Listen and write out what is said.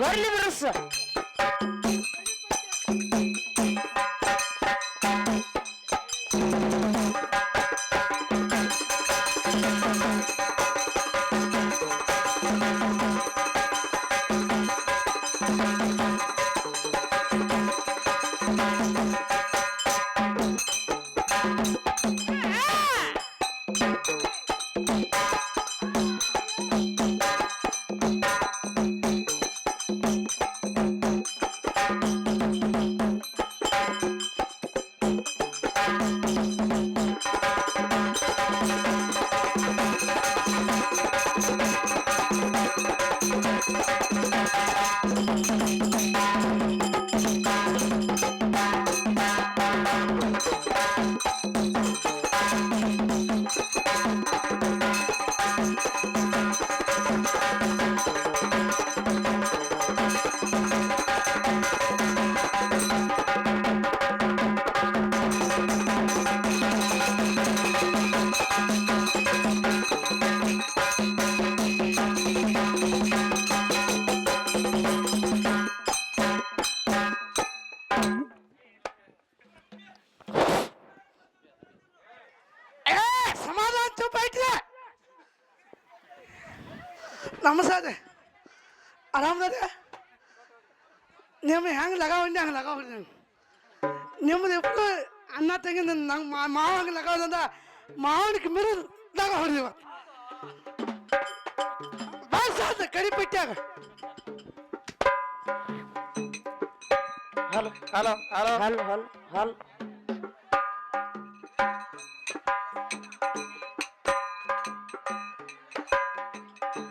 ಬರ್ಲಿ ಬಿಡ್ರಿ ಚುಪ್ಪ ಐತ್ಲ ನಮಸ್ಕಾರ ಆರಾಮದ ನಿಮ್ಮ ಹೆಂಗೆ ಲಗ ಹೊಂಡಿ ಹಂಗೆ ಲಗ ಹೊಂಡಿ ನಿಮ್ಮದು ಎಪ್ಪು ಅನ್ನ ತೆಗಿಂದ ನಂಗೆ ಮಾವ ಹಂಗೆ ಲಗ ಹೊಂದ ಮಾವನಿಗೆ ಮಿರಿದು ಲಗ ಹೊಡೆದಿವ. ಬಸ್ ಕಡಿ ಕಡಿಪಿಟ್ಟಾಗ hello hello hello hello hello hello